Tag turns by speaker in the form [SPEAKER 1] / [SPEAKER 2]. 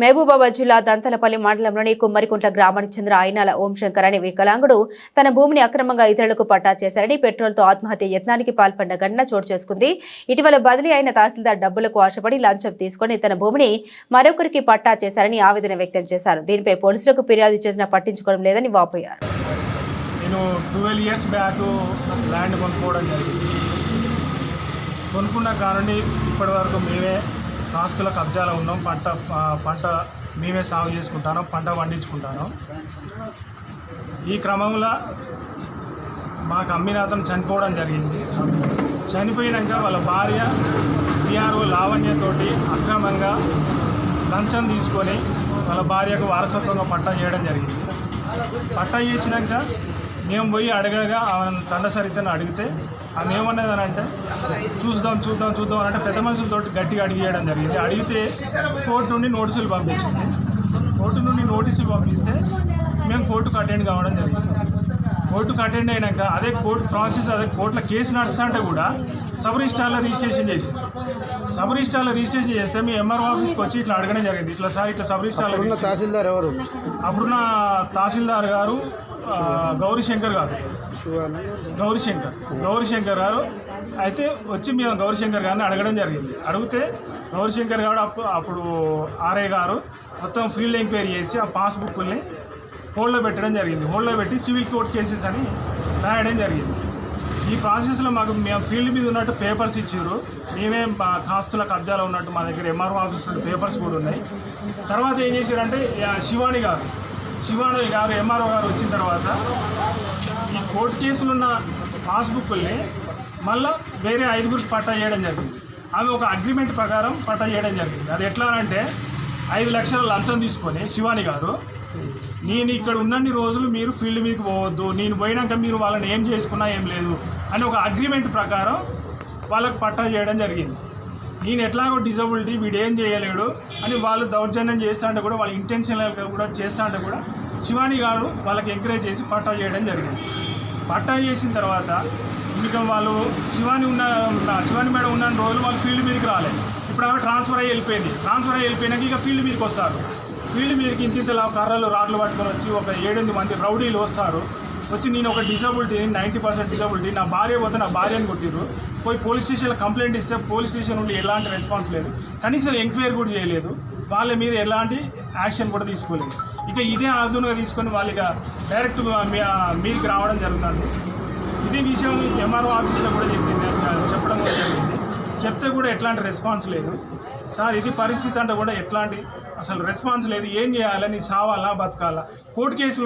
[SPEAKER 1] మహబూబాబాద్ జిల్లా దంతలపల్లి మండలంలోని కుమ్మరికుంట్ల గ్రామానికి చెందిన ఆయనాల ఓంశంకర్ అనే వికలాంగుడు తన భూమిని అక్రమంగా ఇతరులకు పట్టా చేశారని పెట్రోల్తో ఆత్మహత్య యత్నానికి పాల్పడిన ఘటన చోటు చేసుకుంది. ఇటీవల బదిలీ అయిన తహసీల్దార్ డబ్బులకు ఆశపడి లంచం తీసుకుని తన భూమిని మరొకరికి పట్టా చేశారని ఆవేదన వ్యక్తం చేశారు. దీనిపై పోలీసులకు ఫిర్యాదు చేసినా పట్టించుకోవడం లేదని వాపోయారు.
[SPEAKER 2] నేను ట్వెల్వ్ ఇయర్స్ బ్యాక్ ల్యాండ్ కొనుక్కోవడం జరిగింది. కొనుక్కున్న కారణి ఇప్పటి వరకు మేమే ఆస్తుల కబ్జాలో ఉన్నాం. పంట పంట మేమే సాగు చేసుకుంటాను పంట పండించుకుంటాను. ఈ క్రమంలో మాకు అమ్మిన అతను చనిపోవడం జరిగింది. చనిపోయినాక వాళ్ళ భార్య బీఆర్ఓ లావణ్యతోటి అక్రమంగా లంచం తీసుకొని వాళ్ళ భార్యకు వారసత్వంగా పట్టా చేయడం జరిగింది. పట్టా చేసినాక మేము పోయి అడగగా ఆమె తండ సరితను అడిగితే ఆమె ఏమన్నదని అంటే చూద్దాం చూద్దాం చూద్దాం అని అంటే పెద్ద మనుషులతో గట్టిగా అడిగేయడం జరిగింది. అడిగితే కోర్టు నుండి నోటీసులు పంపించింది. కోర్టు నుండి నోటీసులు పంపిస్తే మేము కోర్టుకు అటెండ్ కావడం జరిగింది. కోర్టుకు అటెండ్ అయినాక అదే కోర్టు ప్రాసెస్ అదే కోర్టులో కేసు నడుస్తుంటే కూడా సబ్ రిజిస్టార్లో రిజిస్ట్రేషన్ చేసి సబ్ రిజిస్టార్లో రిజిస్ట్రేషన్ చేస్తే మీ ఎంఆర్ఓ ఆఫీస్కి వచ్చి ఇట్లా అడగడం జరిగింది. ఇట్లా సార్ ఇట్లా సబ్ రిజిస్టార్లో
[SPEAKER 3] తహసీల్దార్ ఎవరు?
[SPEAKER 2] అప్పుడున్న తహసీల్దార్ గారు గౌరీశంకర్ గారు గౌరీశంకర్. గౌరీశంకర్ గారు అయితే వచ్చి మేము గౌరీశంకర్ గారిని అడగడం జరిగింది. అడిగితే గౌరీశంకర్ గారు అప్పుడు అప్పుడు ఆర్ఏ గారు మొత్తం ఫీల్డ్ ఎంక్వైరీ చేసి ఆ పాస్బుక్ని హోల్డ్లో పెట్టడం జరిగింది. హోల్డ్లో పెట్టి సివిల్ కోర్ట్ కేసెస్ అని రాయడం జరిగింది. ఈ ప్రాసెస్లో మాకు మేము ఫీల్డ్ మీద ఉన్నట్టు పేపర్స్ ఇచ్చారు. మేమేం మా కాస్తుల కబ్జాలో ఉన్నట్టు మా దగ్గర ఎంఆర్ఓ ఆఫీస్ నుండి పేపర్స్ కూడా ఉన్నాయి. తర్వాత ఏం చేశారంటే శివాని గారు శివాని గారు ఎంఆర్ఓ గారు వచ్చిన తర్వాత ఈ కోర్టు కేసులున్న పాస్బుక్ల్ని మళ్ళీ వేరే ఐదుగురికి పట్టా చేయడం జరిగింది. అవి ఒక అగ్రిమెంట్ ప్రకారం పట్టా చేయడం జరిగింది. అది ఎట్లా అంటే ఐదు లక్షల లంచం తీసుకొని శివాని గారు నేను ఇక్కడ ఉన్నన్ని రోజులు మీరు ఫీల్డ్ మీదకి పోవద్దు నేను పోయినాక మీరు వాళ్ళని ఏం చేసుకున్నా ఏం లేదు అని ఒక అగ్రిమెంట్ ప్రకారం వాళ్ళకి పట్టా చేయడం జరిగింది. నేను ఎట్లాగో డిజబిలిటీ వీడు ఏం చేయలేడు అని వాళ్ళు దౌర్జన్యం చేస్తా అంటే కూడా వాళ్ళ ఇంటెన్షనల్గా కూడా చేస్తా అంటే కూడా శివాని గారు వాళ్ళకి ఎంకరేజ్ చేసి పట్టా చేయడం జరిగింది. పట్టా చేసిన తర్వాత ఇంకా వాళ్ళు శివాని ఉన్న శివాని మేడం ఉన్న రోజులు వాళ్ళు ఫీల్డ్ మీదకి రాలేదు. ఇప్పుడు ఆమె ట్రాన్స్ఫర్ అయ్యి వెళ్ళిపోయింది. ట్రాన్స్ఫర్ అయ్యి వెళ్ళిపోయినాక ఇక ఫీల్డ్ మీదకి వస్తారు. ఫీల్డ్ మీదకి ఇంతింతలా కర్రలు రాడ్లు పట్టుకొని వచ్చి ఒక ఏడెనిమిది మంది రౌడీలు వస్తారు. వచ్చి నేను ఒక డిజబిలిటీ నైంటీ పర్సెంట్ డిజబిలిటీ నా భార్య పోతే నా భార్యను కొట్టిర్రు. పోయి పోలీస్ స్టేషన్లో కంప్లైంట్ ఇస్తే పోలీస్ స్టేషన్ నుండి ఎలాంటి రెస్పాన్స్ లేదు. కనీసం ఎంక్వైరీ కూడా చేయలేదు. వాళ్ళ మీద ఎలాంటి యాక్షన్ కూడా తీసుకోలేదు. ఇక ఇదే ఆధునంగా తీసుకొని వాళ్ళు ఇక డైరెక్ట్ మీకు రావడం జరుగుతుంది. ఇదే విషయం ఎంఆర్ఓ ఆఫీస్లో కూడా చెప్పింది. చెప్పడం జరిగింది. చెప్తే కూడా ఎట్లాంటి రెస్పాన్స్ లేదు. సార్ ఇది పరిస్థితి అంటే కూడా ఎట్లాంటి? అసలు రెస్పాన్స్ లేదు. ఏం చేయాలని సావాలా? బతకాలా? కోర్టు కేసులు